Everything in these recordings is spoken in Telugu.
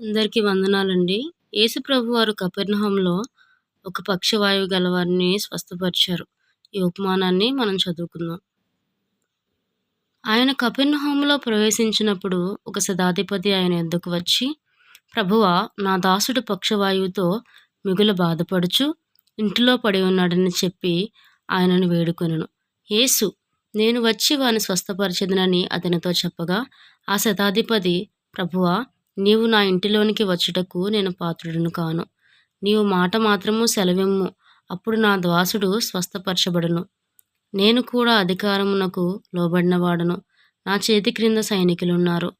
అందరికీ వందనాలండి. యేసుప్రభు వారు కపెర్నహూములో ఒక పక్షవాయువు గలవారిని స్వస్థపరిచారు. ఈ ఉపమానాన్ని మనం చదువుకుందాం. ఆయన కపెర్నహూములో ప్రవేశించినప్పుడు ఒక శతాధిపతి ఆయన ఎద్దకు వచ్చి, ప్రభువా, నా దాసుడు పక్షవాయువుతో మిగులు బాధపడుచు ఇంటిలో పడి ఉన్నాడని చెప్పి ఆయనను వేడుకొనను యేసు, నేను వచ్చి వాని స్వస్థపరచెదనని అతనితో చెప్పగా, ఆ శతాధిపతి, ప్రభువా, నీవు నా ఇంటిలోనికి వచ్చుటకు నేను పాత్రుడను కాను. నీవు మాట మాత్రము సెలవిమ్ము, అప్పుడు నా దాసుడు స్వస్థపరచబడును. నేను కూడా అధికారమునకు లోబడినవాడను. నా చేతి క్రింద సైనికులున్నారు.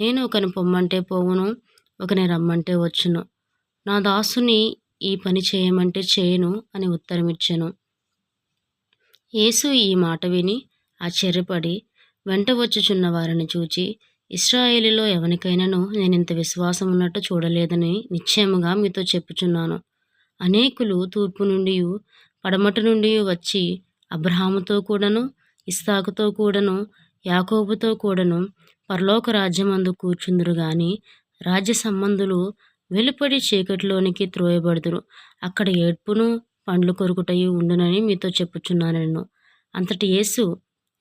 నేను ఒకని పొమ్మంటే పోవును, ఒకని రమ్మంటే వచ్చును. నా దాసుని ఈ పని చేయమంటే చేయను అని ఉత్తరమిచ్చెను. యేసు ఈ మాట విని ఆశ్చర్యపడి వెంట వచ్చుచున్న వారిని చూచి, ఇస్రాయెలిలో ఎవరికైనానో నేను ఇంత విశ్వాసం ఉన్నట్టు చూడలేదని నిశ్చయముగా మీతో చెప్పుచున్నాను. అనేకులు తూర్పు నుండియు పడమటి నుండి వచ్చి అబ్రహాముతో కూడను, ఇస్సాకుతో కూడను, యాకోబుతో కూడను పరలోక రాజ్యమందు కూర్చుందురు గాని రాజ్య సంబంధులు వెలుపడి చీకటిలోనికి త్రోయబడుదురు. అక్కడ ఏడ్పును పండ్లు కొరుకుటయి ఉండునని మీతో చెప్పుచున్నాను అంతటి యేసు,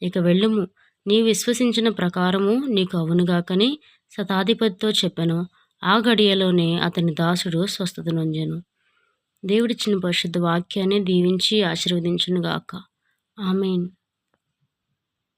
ఇక వెళ్ళుము, నీ విశ్వసించిన ప్రకారము నీకు అవునుగాకని శతాధిపతితో చెప్పాను ఆ గడియలోనే అతని దాసుడు స్వస్థత నొందెను. దేవుడిచ్చిన పరిశుద్ధ వాక్యాన్ని దీవించి ఆశీర్వదించునుగాక. ఆమెన్